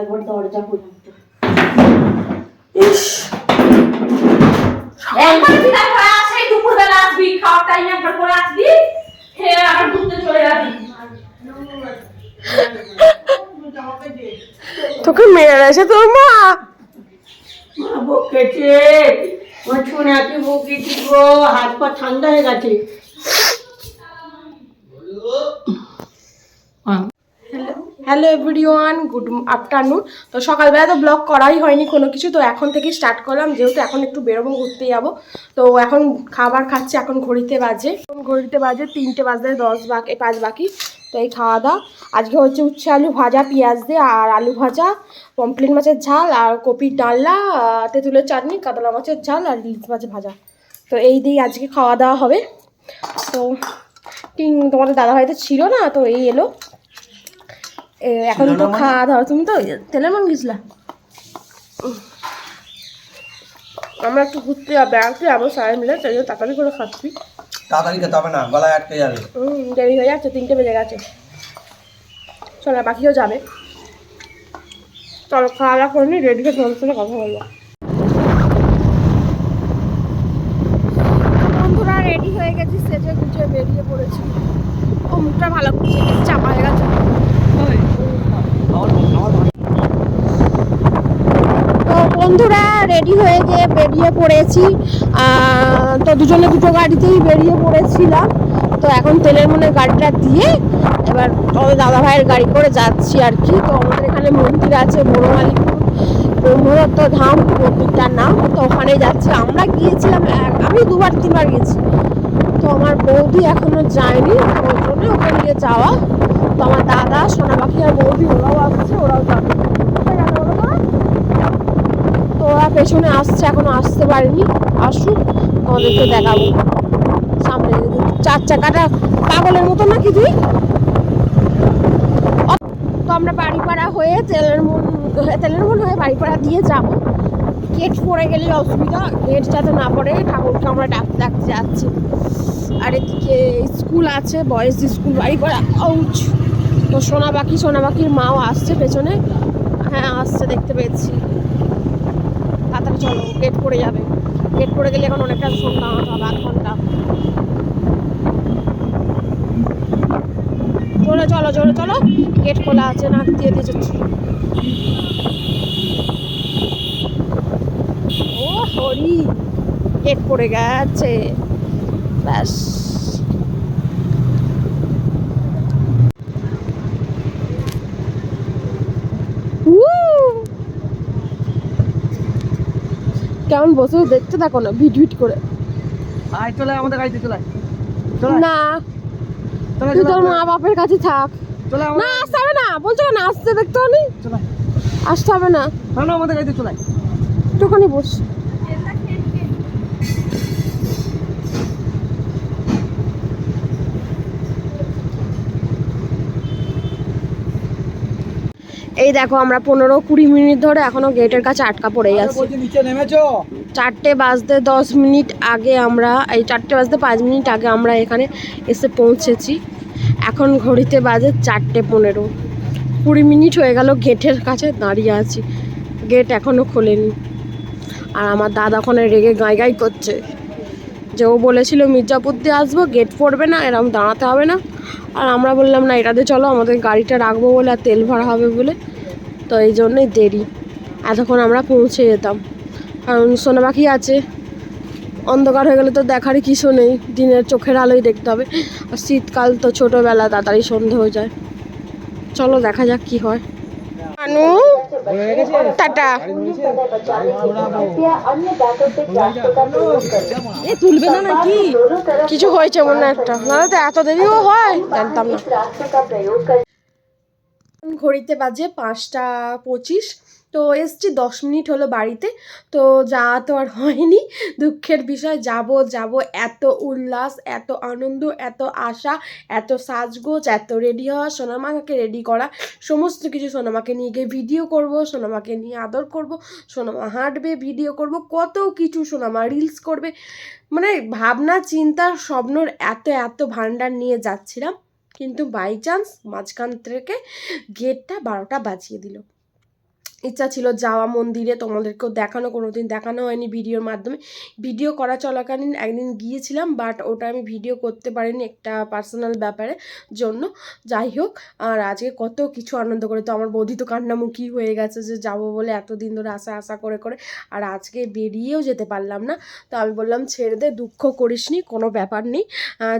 একবার দরজা পর্যন্ত একবার বিদায় করে আসে দুপুরবেলা আসবি খাওয়ার টাইম একবার করে আসবি খেয়ে আবার ঘুরতে চলে যাবি। তোকে মেরেছে তোর মা। মা বকেছে আমার ছোনাকে বকেছি গো হাত পা ঠান্ডা হয়ে গেছে। Hello everyone, good afternoon. তো সকালবেলা তো ব্লগ করাই হয়নি কোনো কিছু, তো এখন থেকে স্টার্ট করলাম, যেহেতু এখন একটু বেরোবো, ঘুরতে যাব। তো এখন খাবার খাচ্ছি, এখন ঘড়িতে বাজে। এখন ঘড়িতে বাজে তিনটে বাজতে দশ বাকি পাঁচ বাকি, তো এই খাওয়া দাওয়া। আজকে হচ্ছে উচ্ছে আলু ভাজা, পেঁয়াজ দিয়ে আর আলু ভাজা পমপ্লেট মাছের ঝাল, আর কপির ডালনা তেঁতুলের চাটনি, কাতলা মাছের ঝাল, আর ইলিশ মাছের ভাজা। তো এই দিয়ে আজকে খাওয়া দাওয়া হবে। তো তোমাদের দাদাভাই তো ছিল না, তো এই এলো। এখন তো খাওয়া দাওয়া তুমি তো তেলের মান গেছিলা? আমরা একটু ঘুরতে যাব বেড়াতে যাব সবাই মিলে তাই জন্য তাড়াতাড়ি করে খাচ্ছি। তাড়াতাড়ি খেতে হবে না গলায় আটকে যাবে। হুম দেরি হয়ে যাচ্ছে তিনটে বেজে গেছে। চলো বাকিও যাবে। চলো খাওয়া দাওয়া করে নি রেডি হয়ে তোমাদের সাথে কথা বলব। বন্ধুরা রেডি হয়ে গেছি সেজে গুজে বেরিয়ে পড়েছি। ও মুখটা ভালো করছে চাপা হয়ে গেছে তো বন্ধুরা রেডি হয়ে গিয়ে বেরিয়ে পড়েছি তো দুজনে দুটো গাড়িতেই বেরিয়ে পড়েছিলাম। তো এখন তেলের মনে গাড়িটা দিয়ে এবার আমাদের দাদা ভাইয়ের গাড়ি করে যাচ্ছি আর কি। তো আমাদের এখানে মন্দির আছে বড়মালিপুর ব্রহ্মদত্ত ধাম, মন্দিরটার নাম। তো ওখানে যাচ্ছি। আমরা গিয়েছিলাম আমি দুবার, তিনবার গেছি তো আমার বৌদি এখনও যায়নি ওই জন্য ওকে নিয়ে যাওয়া। তো আমার দাদা সোনাবাকি আর বৌদি ওরাও আসছে ওরাও যাবে কোথায় যাবে বলো তো? তো ওরা পেছনে আসছে, এখনও আসতে পারিনি। আসুক তোমাদেরকে দেখাবো। সামনে চার চাকাটা পাগলের মতো নাকি তুই? তো আমরা বাড়িপাড়া হয়ে তেলের মন তেলের মন হয়ে বাড়িপাড়া দিয়ে যাব। গেট পড়ে গেলে অসুবিধা, গেট যাতে না পড়ে, ঠাকুরকে আমরা ডাকতে ডাকতে যাচ্ছি। আর এদিকে স্কুল আছে বয়েজ স্কুল, বাড়িপাড়া আউচ তো সোনাবাকি, সোনাবাকির মাও আসছে পেছনে। হ্যাঁ আসছে, দেখতে পেয়েছি। চলো গেট পড়ে যাবে। গেট পড়ে গেলে এখন অনেকটা সন্ধ্যা হবে আধ ঘণ্টা। জোরে চলো জোরে চলো। গেট খোলা আছে, নাক দিয়ে দিয়ে যাচ্ছি। ও হরি গেট পড়ে গেছে। ব্যাস। কেমন বসে দেখতে থাকো না ভিট ভিট করে। আয় চলে আমাদের গাড়িতে চলে না তুই তোর মা বাপের কাছে থাক। চলে না আসতে হবে না বলছো না আসতে দেখতে হবে চলে আসতে হবে না, আমাদের গাড়িতে চলে একটুখানি বস। এই দেখো আমরা পনেরো কুড়ি মিনিট ধরে এখনও গেটের কাছে আটকা পড়ে আছি। চারটে বাজতে দশ মিনিট আগে আমরা এই চারটে বাজতে পাঁচ মিনিট আগে আমরা এখানে এসে পৌঁছেছি। এখন ঘড়িতে বাজে চারটে পনেরো। কুড়ি মিনিট হয়ে গেল গেটের কাছে দাঁড়িয়ে আছি। গেট এখনও খোলেনি। আর আমার দাদা ওখানে রেগে গাই গাই করছে। যে ও বলেছিল মির্জাপুর দিয়ে আসব গেট পড়বে না এরকম দাঁড়াতে হবে না। আর আমরা বললাম, না, এটাতে চলো, আমাদের গাড়িটা রাখব বলে আর তেল ভরা হবে বলে। তো এই জন্যই দেরি। এতক্ষণ আমরা পৌঁছে যেতাম। কারণ সোনা পাখি আছে। অন্ধকার হয়ে গেলে তো দেখারই কিছু নেই। দিনের চোখের আলোই দেখতে হবে। আর শীতকাল তো ছোটোবেলা, তাড়াতাড়ি সন্ধে হয়ে যায়। চলো, দেখা যাক কি হয়। আনু টাটা। এ তুলবে না নাকি? কিছু হয়েছে মনে হয় একটা। না তো এত দেরিও হয়। জানতাম না। ঘড়িতে বাজে পাঁচটা পঁচিশ। তো এসছি, দশ মিনিট হলো বাড়িতে। তো যাওয়া তো আর হয়নি, দুঃখের বিষয়। যাব যাব, এত উল্লাস, এত আনন্দ, এত আশা, এত সাজগোজ, এত রেডি হওয়া, সোনামাকে রেডি করা। সমস্ত কিছু সোনামাকে নিয়ে গিয়ে ভিডিও করব, সোনামাকে নিয়ে আদর করব, সোনামা হাঁটবে ভিডিও করব, কত কিছু সোনামা রিলস করবে। মানে ভাবনা, চিন্তা, স্বপ্নর এত এত ভাণ্ডার নিয়ে যাচ্ছিলাম। কিন্তু বাই চান্স মাঝখান থেকে গেটটা বারোটা বাজিয়ে দিল। ইচ্ছা ছিল যাওয়া মন্দিরে তোমাদেরকেও দেখানো কোনো দিন দেখানো হয়নি ভিডিওর মাধ্যমে। ভিডিও করা চলাকালীন একদিন গিয়েছিলাম বাট ওটা আমি ভিডিও করতে পারিনি একটা পার্সোনাল ব্যাপারে জন্য। যাই হোক, আর আজকে কত কিছু আনন্দ করে, তো আমার বৌদি তো কান্নামুখী হয়ে গেছে যে যাব বলে এতদিন ধরে আশা আশা করে করে, আর আজকে বেরিয়েও যেতে পারলাম না। তো আমি বললাম, ছেড়ে দে, দুঃখ করিস নি কোনো ব্যাপার নেই।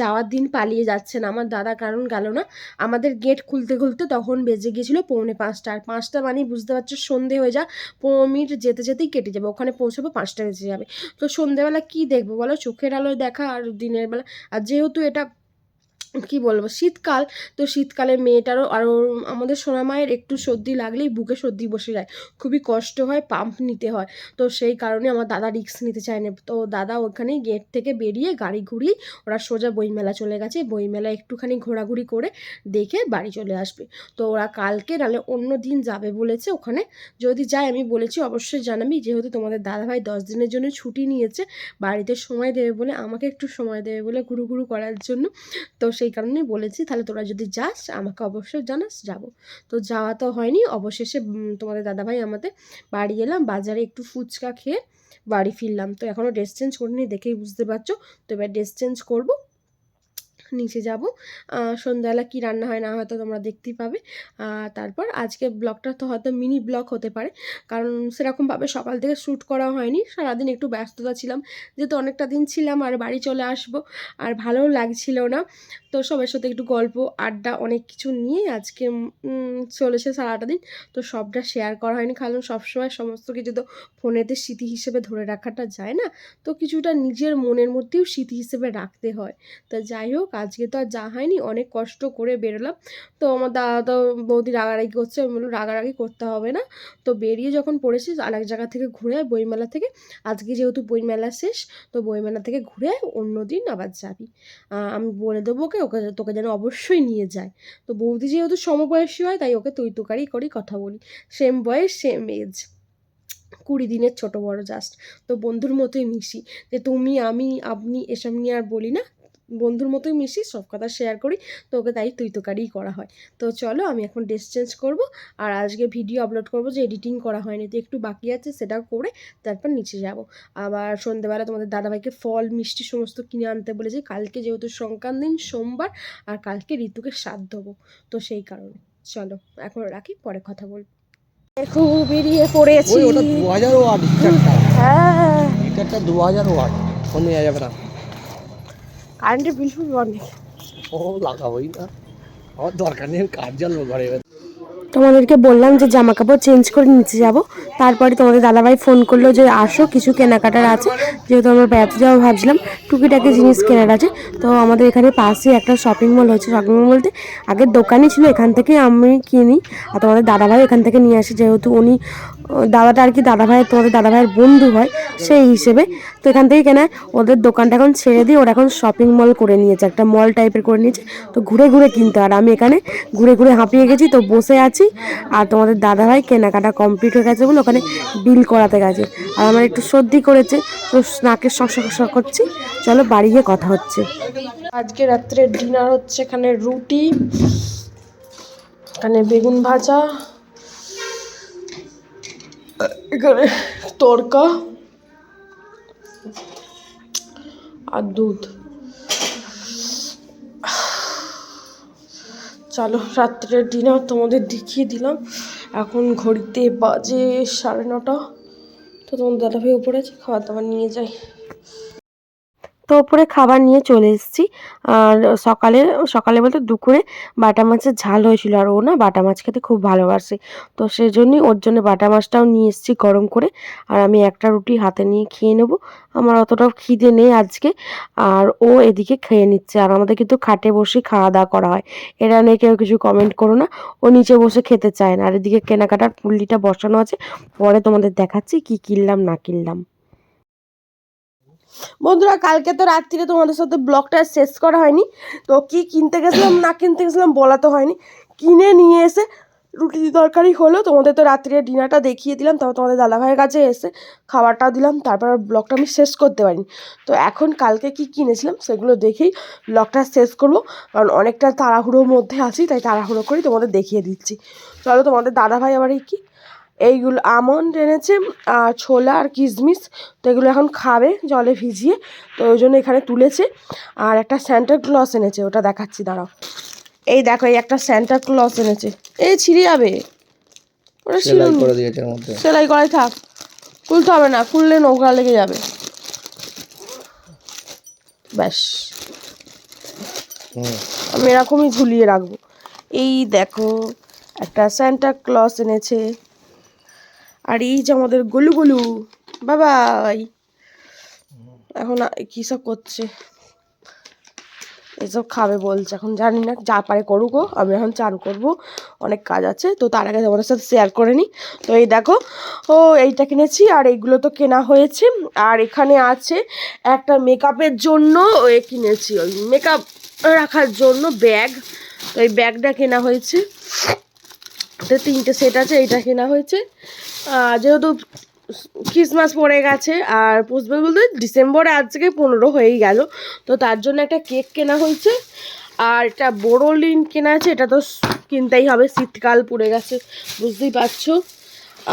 যাওয়ার দিন পালিয়ে যাচ্ছে না আমার দাদা কারণ গেল না। আমাদের গেট খুলতে খুলতে তখন বেজে গিয়েছিল পৌনে পাঁচটা আর পাঁচটা মানেই বুঝতে পারছ সন্ধে হয়ে যা পনেরো মিনিট যেতে যেতেই কেটে যাবে, ওখানে পৌঁছবো পাঁচটা বেজে যাবে। তো সন্ধেবেলা কী দেখব বলো? চোখের আলোয় দেখা আর দিনের বেলা। আর যেহেতু এটা কি বলব? শীতকাল, তো শীতকালে মেয়েটারও আর ওর আমাদের সোনামায়ের একটু সর্দি লাগলেই বুকে সর্দি বসে যায়। খুবই কষ্ট হয় পাম্প নিতে হয়। তো সেই কারণে আমার দাদা রিস্ক নিতে চায় না। তো দাদা ওখানেই গেট থেকে বেরিয়ে গাড়ি ঘুরিয়ে ওরা সোজা বইমেলা চলে গেছে। বইমেলা একটুখানি ঘোরাঘুরি করে দেখে বাড়ি চলে আসবে। তো ওরা কালকে নাহলে অন্য দিন যাবে বলেছে ওখানে। যদি যায় আমি বলেছি, অবশ্যই জানাবি। যেহেতু তোমাদের দাদাভাই দশ দিনের জন্য ছুটি নিয়েছে, বাড়িতে সময় দেবে বলে আমাকে একটু সময় দেবে বলে ঘুরু ঘুরু করার জন্য। তো সেই কারণেই বলেছি, তাহলে তোরা যদি যাস, আমাকে অবশ্যই জানাস, যাব। তো যাওয়া তো হয়নি, অবশেষে তোমাদের দাদাভাই আমাদের বাড়ি এলাম, বাজারে একটু ফুচকা খেয়ে বাড়ি ফিরলাম। তো এখনও ড্রেস চেঞ্জ করিনি, দেখেই বুঝতে পারছ। তো এবার ড্রেস চেঞ্জ করব। নিচে যাব। সন্ধ্যাবেলা কী রান্না হয় না হয়তো তোমরা দেখতেই পাবে। তারপর আজকে ব্লগটা তো হয়তো মিনি ব্লগ হতে পারে। কারণ সেরকমভাবে সকাল থেকে শ্যুট করা হয়নি। সারাদিন একটু ব্যস্ততা ছিলাম। যেহেতু অনেকটা দিন ছিলাম আর বাড়ি চলে আসব আর ভালোও লাগছিল না। তো সবার সাথে একটু গল্প, আড্ডা অনেক কিছু নিয়ে আজকে চলেছে সারাটা দিন। তো সবটা শেয়ার করা হয়নি। কারণ সবসময় সমস্ত কিছু তো ফোনেতে স্মৃতি হিসেবে ধরে রাখাটা যায় না। তো কিছুটা নিজের মনের মধ্যেও স্মৃতি হিসেবে রাখতে হয়। তো যাই হোক আজকে তো আর যা হয়নি, অনেক কষ্ট করে বেরোলাম। তো আমার দাদা তো বৌদি রাগারাগি করছে, আমি বললাম, রাগারাগি করতে হবে না। তো বেরিয়ে যখন পড়েছি, আরেক জায়গা থেকে ঘুরে আয়, বইমেলা থেকে। আজকে যেহেতু বইমেলা শেষ, তো বইমেলা থেকে ঘুরে অন্য দিন আবার যাবি। আমি বলে দেবো ওকে ওকে তোকে যেন অবশ্যই নিয়ে যায়। তো বৌদি যেহেতু সমবয়সী হয়, তাই ওকে তুই তুকারি করেই কথা বলি। সেম বয়স, সেম এজ কুড়ি দিনের ছোট বড় জাস্ট তো বন্ধুর মতোই মিশি। যে তুমি, আমি, আপনি, এসব নিয়ে আর বলি না। বন্ধুর মতোই মিশি সব কথা শেয়ার করি। তো ওকে তাই তুই তোকারিই করা হয়। তো চলো আমি এখন ড্রেস চেঞ্জ করব। আর আজকে ভিডিও আপলোড করব যে এডিটিং করা হয়নি। তো একটু বাকি আছে সেটা করে তারপর নিচে যাব। আবার সন্ধ্যেবেলা তোমাদের দাদাভাইকে ফল মিষ্টি সমস্ত কিনে আনতে বলেছি। কালকে যেহেতু সংক্রান্ত দিন সোমবার আর কালকে ঋতুকে সাথ দেবো। তো সেই কারণে। চলো এখন রাখি পরে কথা বলব দেখো বেরিয়ে পড়েছি। হ্যাঁ। দু হাজার ওয়াট। ফোন যাবে না। কারেন্টের বিল ফুল অনেক। ও লাগাবোই না। আমার দরকার নেই কাজ জ্বালবো ঘরে। তোমাদেরকে বললাম যে জামা কাপড় চেঞ্জ করে নিচে যাব। তারপরে তোমাদের দাদাভাই ফোন করল যে আসো কিছু কেনাকাটার আছে। যেহেতু আমরা বেড়াতে যাব ভাবছিলাম টুকিটাকি জিনিস কেনার আছে। তো আমাদের এখানে পাশে একটা শপিং মল হচ্ছে শপিং মল বলতে আগের দোকানই ছিল এখান থেকে আমি কিনি। আর তোমাদের দাদাভাই এখান থেকে নিয়ে আসি যেহেতু উনি দাদাটা আর কি দাদাভাই, তোমাদের দাদাভাইয়ের বন্ধু হয়, সেই হিসেবে। তো এখান থেকে কেনা ওদের দোকানটা এখন ছেড়ে দিয়ে ওরা এখন শপিং মল করে নিয়েছে, একটা মল টাইপের করে নিয়েছে। তো ঘুরে ঘুরে কিনতে আর আমি এখানে ঘুরে ঘুরে হাঁপিয়ে গেছি, তো বসে আছি। আর তোমাদের দাদাভাই কেনাকাটা কমপ্লিট হয়ে গেছে বলে ওখানে বিল করাতে গেছে। আর আমার একটু সর্দি করেছে, তো নাকের শক করছি। চলো বাড়ি গিয়ে কথা হচ্ছে। আজকে রাত্রে ডিনার হচ্ছে এখানে রুটি, এখানে বেগুন ভাজা এখানে তরকা আর দুধ। চলো, রাত্রের ডিনার তোমাদের দেখিয়ে দিলাম। এখন ঘড়িতে বাজে সাড়ে নটা। তো তোমার দাদাভাই উপরে আছে, খাবার দাবার নিয়ে যাই। তো ওপরে খাবার নিয়ে চলে এসেছি। আর সকালে সকালে বলতে দুপুরে বাটা মাছের ঝাল হয়েছিল আর ও না বাটা মাছ খেতে খুব ভালোবাসে। তো সেই জন্যই ওর জন্য বাটা মাছটাও নিয়ে এসেছি গরম করে। আর আমি একটা রুটি হাতে নিয়ে খেয়ে নেব। আমার অতটাও খিদে নেই আজকে। আর ও এদিকে খেয়ে নিচ্ছে। আর আমাদের কিন্তু খাটে বসে খাওয়া দাওয়া করা হয়। এটা নিয়ে কেউ কিছু কমেন্ট করো না। ও নিচে বসে খেতে চায় না। আর এদিকে কেনাকাটার পুল্লিটা বসানো আছে। পরে তোমাদের দেখাচ্ছি কি কিনলাম, না কিনলাম। বন্ধুরা, কালকে তো রাত্রিরে তোমাদের সাথে ব্লগটা শেষ করা হয়নি। তো কি কিনতে গেছিলাম, না কিনতে গেছিলাম বলা তো হয়নি। কিনে নিয়ে এসে রুটি তরকারি হলো। তোমাদের তো রাত্রিরে ডিনারটা দেখিয়ে দিলাম, তারপর তোমাদের দাদাভাইয়ের কাছে এসে খাবারটাও দিলাম, তারপর ব্লগটা আমি শেষ করতে পারিনি। তো এখন কালকে কি কিনেছিলাম সেগুলো দেখেই ব্লগটা শেষ করব। কারণ অনেকটা তাড়াহুড়োর মধ্যে আছি, তাই তাড়াহুড়ো করেই তোমাদের দেখিয়ে দিচ্ছি। চলো তোমাদের দাদাভাই আবার এই কি এইগুলো আমন্ড এনেছে আর ছোলা আর কিশমিশ তো এগুলো এখন খাবে জলে ভিজিয়ে তো ওই জন্য এখানে তুলেছে। আর একটা স্যান্টা ক্লস এনেছে ওটা দেখাচ্ছি দাঁড়াও। এই দেখো এই একটা স্যান্টা ক্লস এনেছে। এই ছিঁড়ে যাবে। ওটা সেলাই করে দিয়েছে সেলাই করাই থাক। খুলতে হবে না খুললে নৌকা লেগে যাবে। ব্যাস। আমি এরকমই ঝুলিয়ে রাখব। এই দেখো একটা স্যান্টা ক্লস এনেছে। আর এই যে আমাদের গলু গলু, বাবাই। এখন কী সব করছে? এসব খাবে বলছে, এখন জানি না যা পারে করুক। আমি এখন চান করব, অনেক কাজ আছে, তো তার আগে তোমাদের সাথে শেয়ার করে নিই। তো এই দেখো, ও এইটা কিনেছি, আর এইগুলো তো কেনা হয়েছে, আর এখানে আছে একটা মেকআপের জন্য এ কিনেছি, ওই মেকআপ রাখার জন্য ব্যাগ তো এই ব্যাগটা কেনা হয়েছে। তো তিনটে সেট আছে এইটা কেনা হয়েছে। যেহেতু ক্রিসমাস পড়ে গেছে, আর পুষবে বলতে ডিসেম্বর আজকে পনেরো হয়েই গেল, তো তার জন্য একটা কেক কেনা হয়েছে। আর একটা বোরোলিন কেনা আছে, এটা তো কিনতেই হবে, শীতকাল পড়ে গেছে, বুঝতেই পারছ।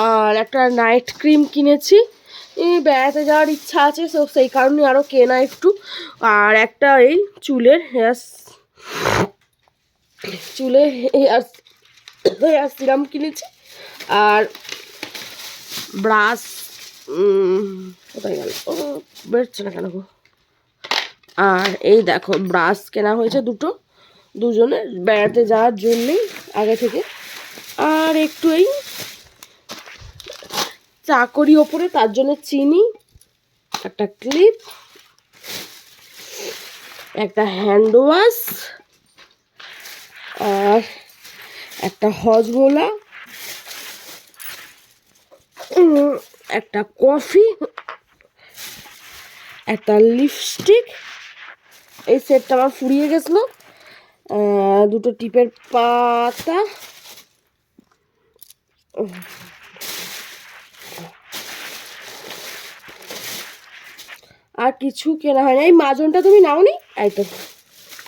আর একটা নাইট ক্রিম কিনেছি। বেড়াতে যাওয়ার ইচ্ছা আছে সো সেই কারণে আরও কেনা একটু। আর একটা এই চুলের হেয়ার চুলে হেয়ার হেয়ার সিরাম কিনেছি। আর ব্রাশ কোথায় গেল? ও, বেরোচ্ছে না কেন গো? আর এই দেখো, ব্রাশ কেনা হয়েছে দুটো। দুজনে বেড়াতে যাওয়ার জন্যেই আগে থেকে। আর একটু এই চাকরি ওপরে, তার জন্য চিনি, একটা ক্লিপ, একটা হ্যান্ড ওয়াশ, আর একটা হজমোলা উম, একটা কফি একটা লিপস্টিক। এই সেটটা আমার ফুরিয়ে গেছিল। দুটো টিপের পাতা। আর কিছু কেনা হয় না এই মাজনটা তুমি নাওনি? এই তো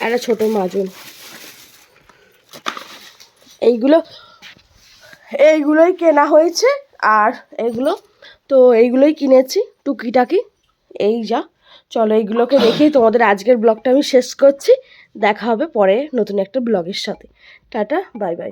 একটা ছোট মাজন। এইগুলো, এইগুলোই কেনা হয়েছে আর এগুলো, তো এইগুলোই কিনেছি, টুকিটাকি। এই যা, চলো এইগুলোকে দেখেই তোমাদের আজকের ব্লগটা আমি শেষ করছি, দেখা হবে পরে নতুন একটা ব্লগের সাথে। Tata, bye bye.